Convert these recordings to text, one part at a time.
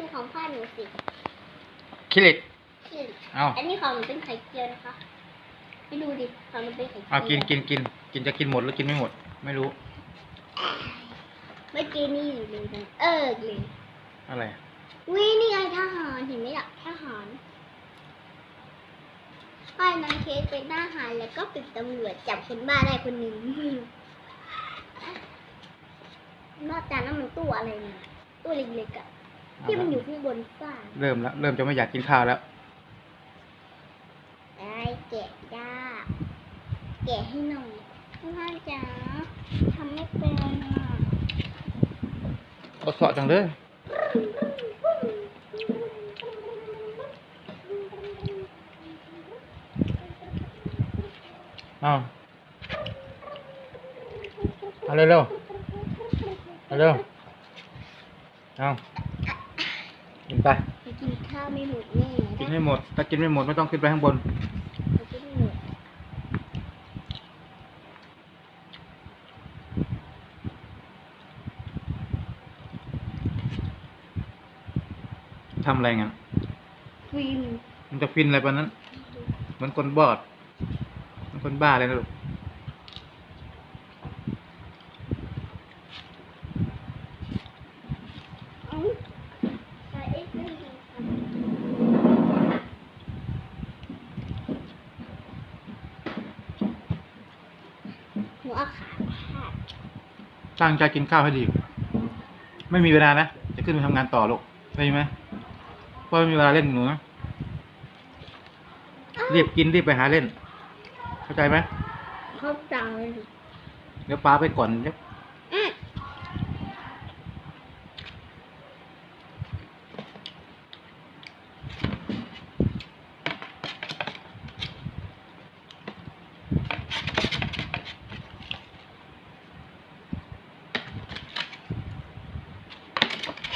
ดูของพ่อหนูสิขี้เหล็กนี่เอาอันนี้ของหนูเป็นไข่เจียวนะคะไปดูดิของหนูเป็นไข่เจียวเอากินกินกินกินจะกินหมดหรือกินไม่หมด ไม่รู้ เมื่อกี้นี่อยู่เลยนะเออเลยอะไร วินี่ไงทหารเห็นไหมล่ะทหารป้ายน้องเคสเป็นทหารแล้วก็เป็นตำรวจจับคนบ้าได้คนหนึ่งนอกจากนั้นมันตู้อะไรเนี่ยตู้เล็กๆอะ ที่มันอยู่ข้างบนฟ้าเริ่มแล้ว เริ่มจะไม่อยากกินข้าวแล้ว ได้แกะยากแกะให้หน่อยพ่อจ๋าทำไม่เป็นอะก็เสาะจังเลยเอาเอาเร็วเร็วๆเอาเร็วเอากินไปไป กินข้าวไม่หมดแน่กินให้หมด ถ้ากินไม่หมดไม่ต้องขึ้นไปข้างบนไปกินไม่หมดทำอะไรงั้นฟิล์มมันจะฟินอะไรปะนั้น เหมือนคนบอด เหมือนคนบ้าเลยนะลูก เอ้าใส่ไอ้ฟิล์ม หนูเอาขาพาดตั้งใจกินข้าวให้ดี ไม่มีเวลานะ จะขึ้นไปทำงานต่อลูกได้ไหมเพราะไม่มีเวลาเล่นหนูนะรีบกินรีบไปหาเล่น เข้าใจไหมเข้าใจเดี๋ยวป้าไปก่อนเดี๋ยว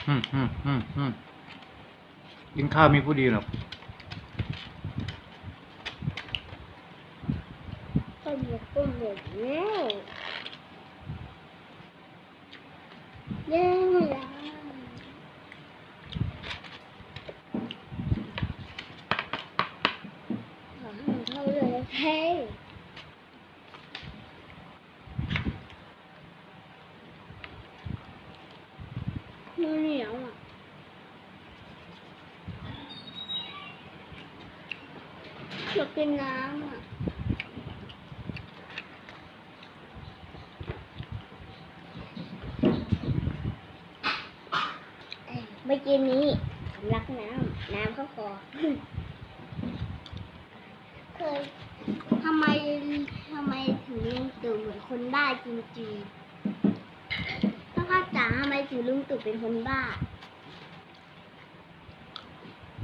อืมอืมอืมอืมกินข้าวมีผู้ดีหรอกต้มหมดต้มหมดแล้วเย้เวลาขอให้มันเข้าเลยเฮ้ยมันเหนียวอะ อยากกินน้ำอะเมื่อกี้นี้สำลักน้ำน้ำเข้าคอเคยทำไมทำไมถึงลุงตู่เหมือนคนบ้าจริงๆพ่อข้าจ๋าทำไมถึงลุงตู่เป็นคนบ้า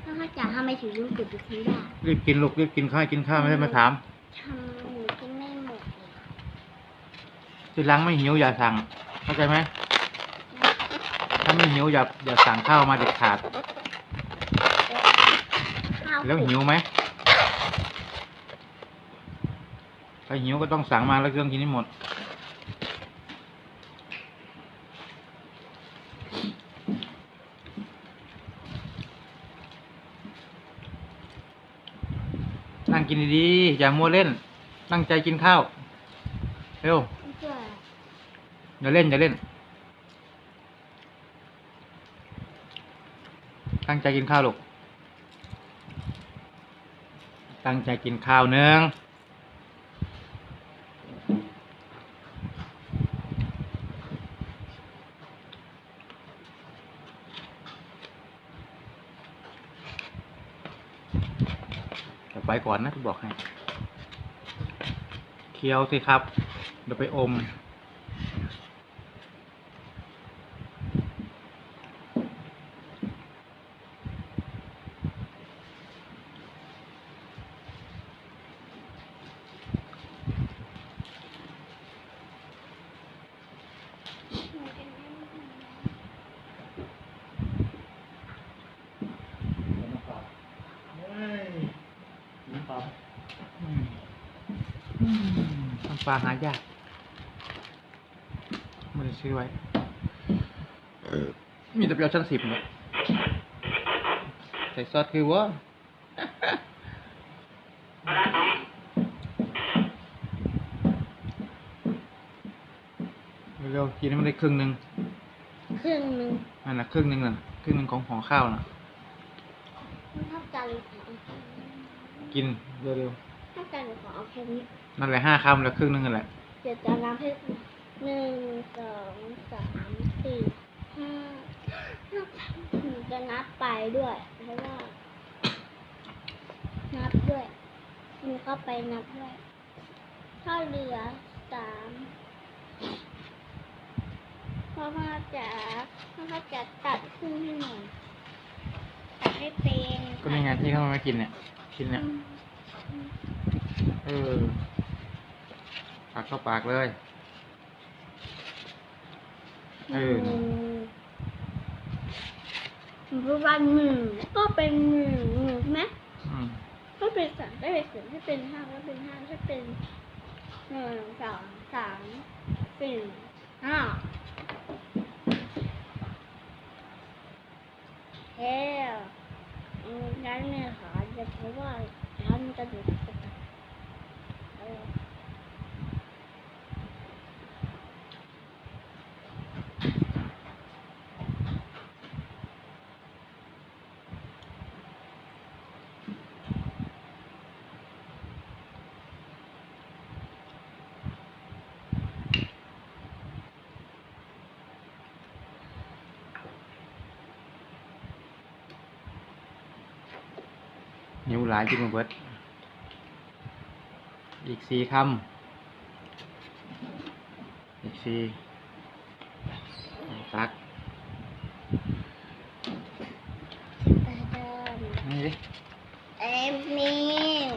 พ่อข้าจ๋าทำไมถึงลุงตู่เป็นคนบ้ารีบกินลูกรีบกินข้าวให้กินข้าวไม่ได้มาถาม ทำหนูกินไม่หมดเลยทีหลังไม่หิวอย่าสั่ง เข้าใจไหมถ้าไม่หิวอย่าอย่าสั่งข้าวมาเด็ดขาด ข้าวแล้วหิวไหมถ้าหิวก็ต้องสั่งมาแล้วเครื่องกินให้หมด กินดีๆ อย่ามัวเล่น ตั้งใจกินข้าว เร็ว อย่าเล่น อย่าเล่น ตั้งใจกินข้าวลูก ตั้งใจกินข้าวเนือง ก่อนนะที่บอกให้ เคี้ยวสิครับเดี๋ยวไปอม อืมอืมน้ำปลาหายากไม่ได้ซื้อไว้มีแต่เปรียวชั้นสิบเลยใส่ซอสคือว่าเร็วๆกินให้มันได้ครึ่งหนึ่งครึ่งหนึ่งนั่นนะครึ่งหนึ่งน่ะครึ่งหนึ่งของห่อข้าวน่ะเท่ากันเลยค่ะ กินเร็วเท่ากันเลยขอเอาแค่นี้ ๆนั่นแหละห้าคำแล้วครึ่งหนึ่งนั่นแหละเดี๋ยวจะนับให้หนึ่งสองสามสี่ห้าห้าหนูจะนับไปด้วยเพราะว่านับด้วยหนูเข้าไปนับด้วย ถ้าเหลือสามเพราะว่าจะเพราะว่าจะตัดครึ่งให้หน่อยตัดให้เป็นก็นี่ไงที่เขามากินเนี่ย กินเนี่ย เออปากเข้าปากเลย เออรูปวันหนึ่งก็เป็นหนึ่งหนึ่งใช่ไหมอืมถ้าเป็นสามก็เป็นศูนย์ถ้าเป็นห้าก็เป็นห้าถ้าเป็นหนึ่งสองสามสี่ห้าเฮ้ยอืมงั้นเนี่ยค่ะ จะเพราะว่าฉันจะดูเออ หิวหลายกินมาเบิด อีกสี่คำ อีกสี่ตักแต่เดิมนี่ดิเอ็มมิว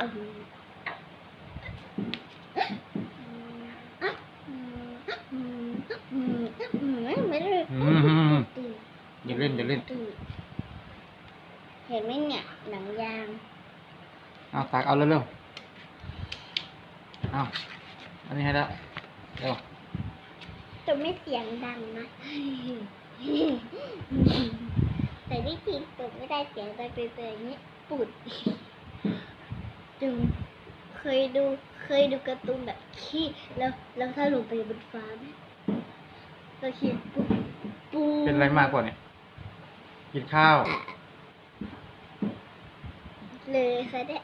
อืมอืมอืมอืมอืมไม่ได้อืมอืมอืมตื่นอย่าเล่นอย่าเล่นตื่น เห็นไหมเนี่ยหนังยางเอาตักเอาเร็วๆเอาอันนี้ให้แล้วเร็วจะไม่เสียงดังนะ แต่ที่จริงตัวไม่ได้เสียงแต่เปรย์ๆอย่างนี้ปุดจึงเคยดูเคยดูการ์ตูนแบบขี้แล้วแล้วถ้าลงไปบนฟ้าไหมก็ขี้ปุ๊บปูเป็นอะไรมากกว่าเนี่ยกินข้าว เลยค่ะเนี่ย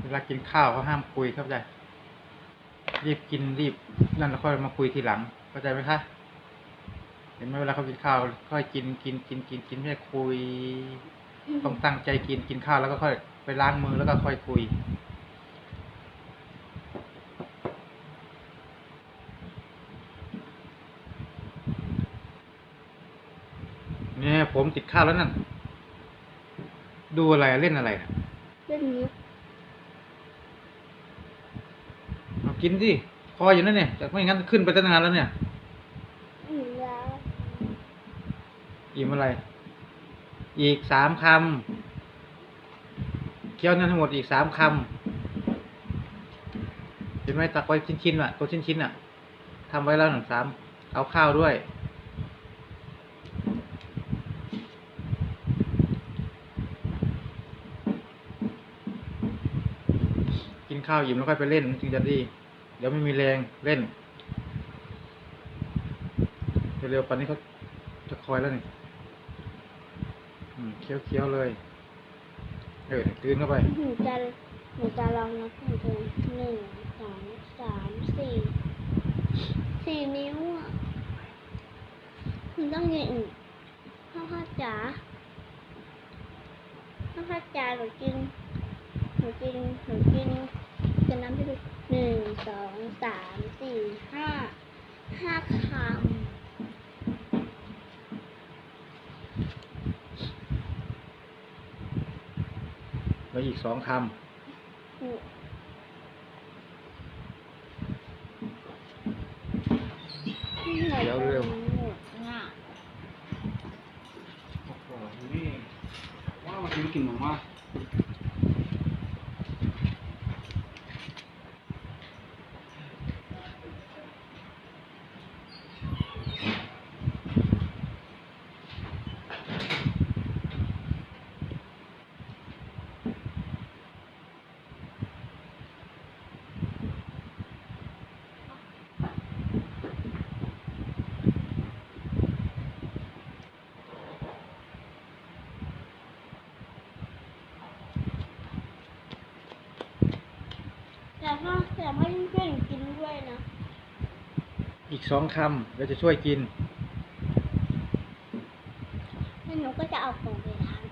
เวลากินข้าวเขาห้ามคุยเข้าใจรีบกินรีบนั่นแล้วค่อยมาคุยทีหลังเข้าใจไหมคะเห็นไหมเวลาเขากินข้าวค่อยกินกินกินกินกินไม่คุยต้องตั้งใจกินกินข้าวแล้วก็ค่อยไปล้างมือแล้วก็ค่อยคุยเนี่ยผมติดข้าวแล้วนั่น ดูอะไรอะเล่นอะไรน่ะเรื่องนี้เอากินสิคออยู่นั่นเนี่ยจากไม่งั้นขึ้นไปตั้งนานแล้วเนี่ยอืมแล้วอิ่มอะไร อีกสามคำเคี้ยวนั่นทั้งหมดอีกสามคำเห็นไหมตักไว้ชิ้นๆอะตัวชิ้นๆอะทำไว้แล้วหนึ่งสามเอาข้าวด้วย กิน ข้าวอิ่มแล้วค่อยไปเล่นจึงจะดี เดี๋ยวไม่มีแรงเล่นเร็วๆปันนี้เขาจะคอยแล้วนี่เคี้ยวๆเลยเออตื่นเข้าไปหนูจะหนูจะลองนับของเธอหนึ่งสองสามสี่สี่นิ้วอะหนูต้องยืนพ่อพ่อจ๋าพ่อพ่อจ๋าหนูกินหนูกินหนูกิน จะนับให้ดูหนึ่งสองสามสี่ห้าห้าคำแล้วอีกสองคหนูำเดี๋ยวเร็วง่ะโอ้โหนี่ว่ามันกินกลิ่นหมูมาก แต่ไม่แต่ให้ช่อนๆกินด้วยนะ อีกสองคำเราจะช่วยกิน เอาของไปล้าง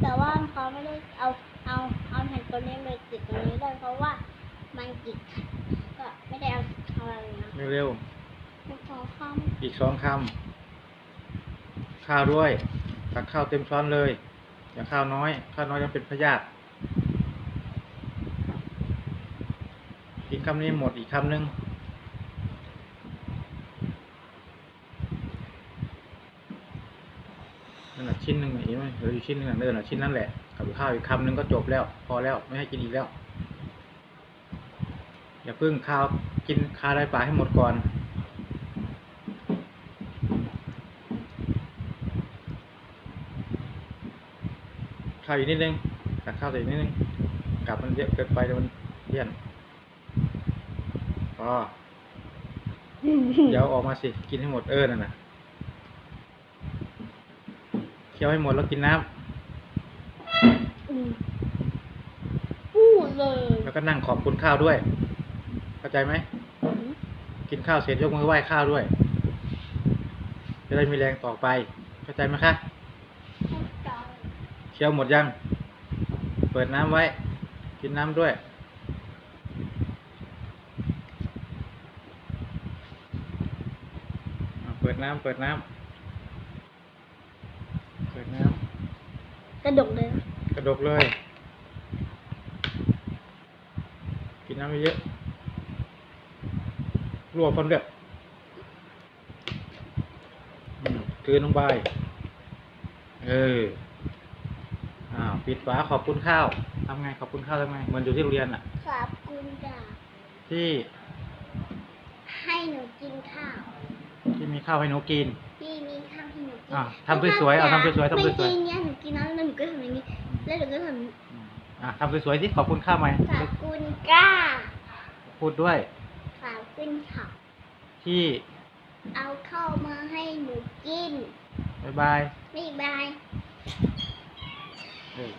แต่ว่าเขาไม่ได้เอาเอาเอาแผ่นตัวนี้ไปติดตรงนี้ด้วยเพราะว่ามันจิกก็ไม่ได้เอาอะไรนะเร็วหนูขอคๆอีกสองคำข้าวด้วยตักข้าวเต็มช้อนเลย อย่าข้าวน้อย ข้าวน้อยยังเป็นพยาธิกินคำนี้หมดอีกคำหนึ่งนั่นแหละ ชิ้นหนึ่งเห็นไหมเหลืออยู่ชิ้นหนึ่งอะเดินอะชิ้นนั้นแหละกับข้าวอีกคำหนึ่งก็จบแล้ว พอแล้วไม่ให้กินอีกแล้ว อย่าเพิ่งข้าวกินข้าวได้ปลาให้หมดก่อน ข้าวอีกนิดนึงตักข้าวใส่อีกนิดนึงกลับมันเยอะเกินไปเดี๋ยวมันเลี่ยนพอำเดี๋ยวออกมาสิ กินให้หมดเออนั่นน่ะ เคี้ยวให้หมดแล้วกินน้ำอืมพูดเลยแล้วก็นั่งขอบคุณข้าวด้วย เข้าใจไหมอืมกินข้าวเสร็จยกมือไหว้ข้าวด้วย จะได้มีแรงต่อไป เข้าใจไหมคะเข้าใจเคี้ยวหมดยัง เปิดน้ำไว้ กินน้ำด้วย อะเปิดน้ำเปิดน้ำเปิดน้ กระดกเลยนะำกระดกเลย กินน้ำเยอะๆรวบคนเดือดอืมกลืนลงไป เอออ้าวปิดฝาขอบคุณข้าว ทำไง ขอบคุณข้าวทำไง เหมือนอยู่ที่โรงเรียนอะ ขอบคุณจ้ะที่ให้หนูกินข้าว ที่มีข้าวให้หนูกินพี่ อะทำสวยๆเอาทำสวยๆทำสวยๆ ไม่จริงเนี่ยหนูกินแล้วแล้วหนูก็ทำอย่างนี้ แล้วหนูก็ทอืมอะทำสวยๆสิขอบคุณข้าวไหมำขอบคุณก้าพูพูดด้วยขอบคุณค่ะที่เอาเข้าวมาให้หนูกิน บ๊ายบายบ๊ายบาย เออ